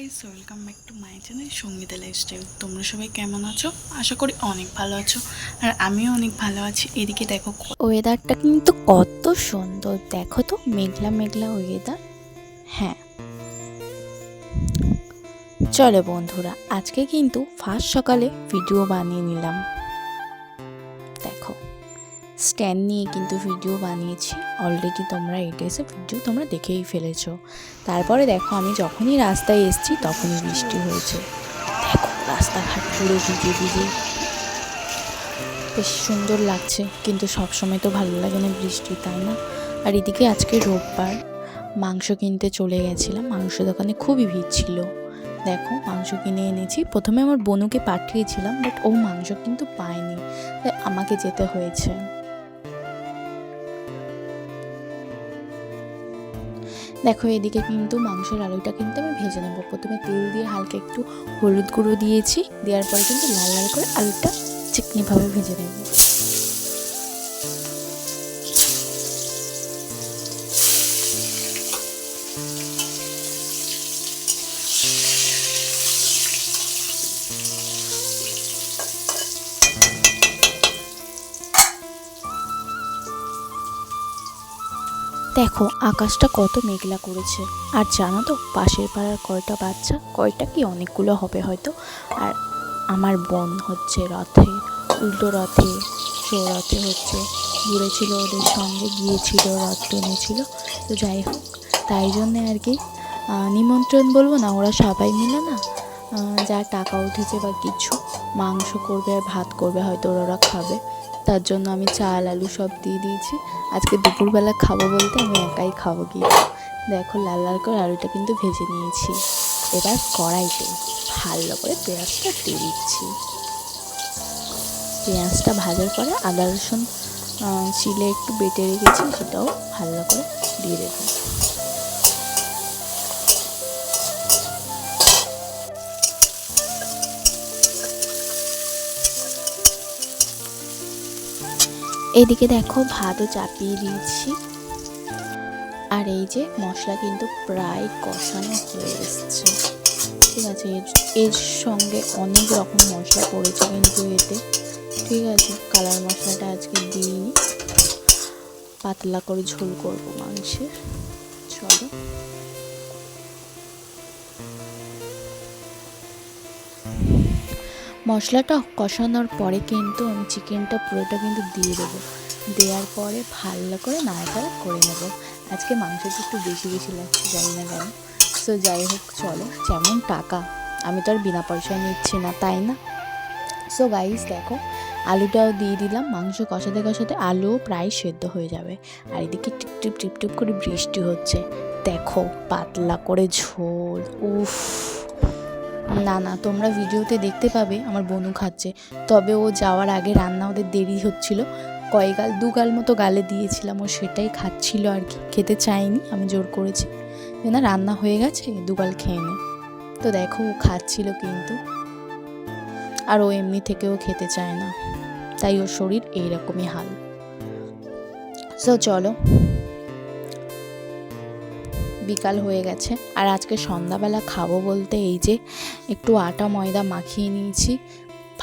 Guys welcome back to my channel Sangeeta lifestyle তোমরা সবাই কেমন আছো? আশা করি অনেক ভালো আছো, আর আমিও অনেক ভালো আছি। এদিকে দেখো ওয়েদারটা কিন্তু কত সুন্দর। দেখো তো, মেঘলা মেঘলা ওয়েদার হ্যাঁ। চলো বন্ধুরা, আজকে কিন্তু ফার্স্ট সকালে ভিডিও বানিয়ে নিলাম। স্ট্যান্ড নিয়ে কিন্তু ভিডিও বানিয়েছি। অলরেডি তোমরা এটা এসে ভিডিও তোমরা দেখেই ফেলেছ। তারপরে দেখো, আমি যখনই রাস্তায় এসেছি তখনই বৃষ্টি হয়েছে। দেখো, রাস্তাঘাট পুরো ভিজে ভিজে। বেশ সুন্দর লাগছে, কিন্তু সবসময় তো ভালো লাগে না বৃষ্টি, তাই না? আর এদিকে আজকে রোববার, মাংস কিনতে চলে গেছিলাম। মাংস দোকানে খুবই ভিড় ছিল। দেখো, মাংস কিনে এনেছি। প্রথমে আমার বনুকে পাঠিয়েছিলাম বাট ও মাংস কিন্তু পায়নি। তাই আমাকে যেতে হয়েছে। দেখো, এদিকে কিন্তু মাংসের আলুটা কিন্তু আমি ভেজে নেব। প্রথমে তেল দিয়ে হালকা একটু হলুদ গুঁড়ো দিয়েছি, দেওয়ার পরে কিন্তু লাল লাল করে আলুটা চিকনিভাবে ভেজে নেব। দেখো, আকাশটা কত মেঘলা করেছে। আর জানো তো, পাশের পাড়ার কয়টা বাচ্চা, কয়টা কি অনেকগুলো হবে হয়তো? আর আমার বোন হচ্ছে রথে, উল্টো রথে রথে হচ্ছে। ঘুরেছিল ওদের সঙ্গে, গিয়েছিল, রথ টেনেছিল। তো যাই হোক, তাই জন্যে আর কি নিমন্ত্রণ বলব না, ওরা সবাই মিলে না যা টাকা উঠেছে বা কিছু, মাংস করবে আর ভাত করবে, হয়তো ওরা খাবে। তার জন্য আমি চাল, আলু সব দিয়ে দিয়েছি। আজকে দুপুরবেলা খাব বলতে আমি একাই খাব কি দেখো লাল লাল করে আলুটা কিন্তু ভেজে নিয়েছি। এবার কড়াইতে ভালো করে পেঁয়াজটা দিয়ে দিচ্ছি। পেঁয়াজটা ভাজার পরে আদা, রসুন চিলে একটু বেটে রেখেছি, সেটাও ভালো করে দিয়ে দেবো। এদিকে দেখো ভাতও চাপিয়ে দিয়েছি। আর এই যে মশলা কিন্তু প্রায় কষানো হয়ে এসছে। ঠিক আছে, এর সঙ্গে অনেক রকম মশলা পড়েছে কিন্তু এতে। ঠিক আছে, কালার মশলাটা আজকে দিইনি। পাতলা করে ঝোল করব মাংসের। চলো। মশলাটা কষানোর পরে কিন্তু আমি চিকেনটা পুরোটা কিন্তু দিয়ে দেবো। দেওয়ার পরে ভালো করে নাড়াচাড়া করে নেব। আজকে মাংসটা একটু বেশি বেশি লাগছে, জানি না কেন। সো যাই হোক, চলো, যেমন টাকা। আমি তো আর বিনা পয়সায় নিচ্ছি না, তাই না? সো গাইস দেখো, আলুটাও দিয়ে দিলাম। মাংস কষাতে কষাতে আলুও প্রায় সেদ্ধ হয়ে যাবে। আর এদিকে টিপ টিপ টিপ টিপ করে বৃষ্টি হচ্ছে। দেখো, পাতলা করে ঝোল, উফ। না না, তোমরা ভিডিওতে দেখতে পাবে আমার বনু খাচ্ছে। তবে ও যাওয়ার আগে রান্না ওদের দেরি হচ্ছিল। কয়েকাল দু গাল মতো গালে দিয়েছিলাম, ও সেটাই খাচ্ছিল আর কি। খেতে চায়নি, আমি জোর করেছি। যে না, রান্না হয়ে গেছে দুগাল খেয়ে নে। তো দেখো, ও খাচ্ছিল কিন্তু। আর ও এমনি থেকেও খেতে চায় না। তাই ওর শরীর এইরকমই হাল। সো চলো বিকাল হয়ে গেছে। আর আজকে সন্ধ্যাবেলা খাব বলতে এই যে একটু আটা ময়দা মাখিয়ে নিয়েছি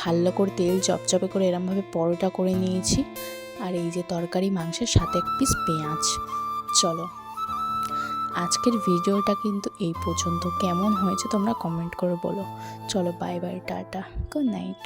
ভালো করে তেল চপচপে করে এরমভাবে পরোটা করে নিয়েছি, আর এই যে তরকারি মাংসের সাথে এক পিস পেঁয়াজ। চলো, আজকের ভিডিওটা কিন্তু এই পর্যন্ত। কেমন হয়েছে তোমরা কমেন্ট করে বলো। চলো bye bye tata good night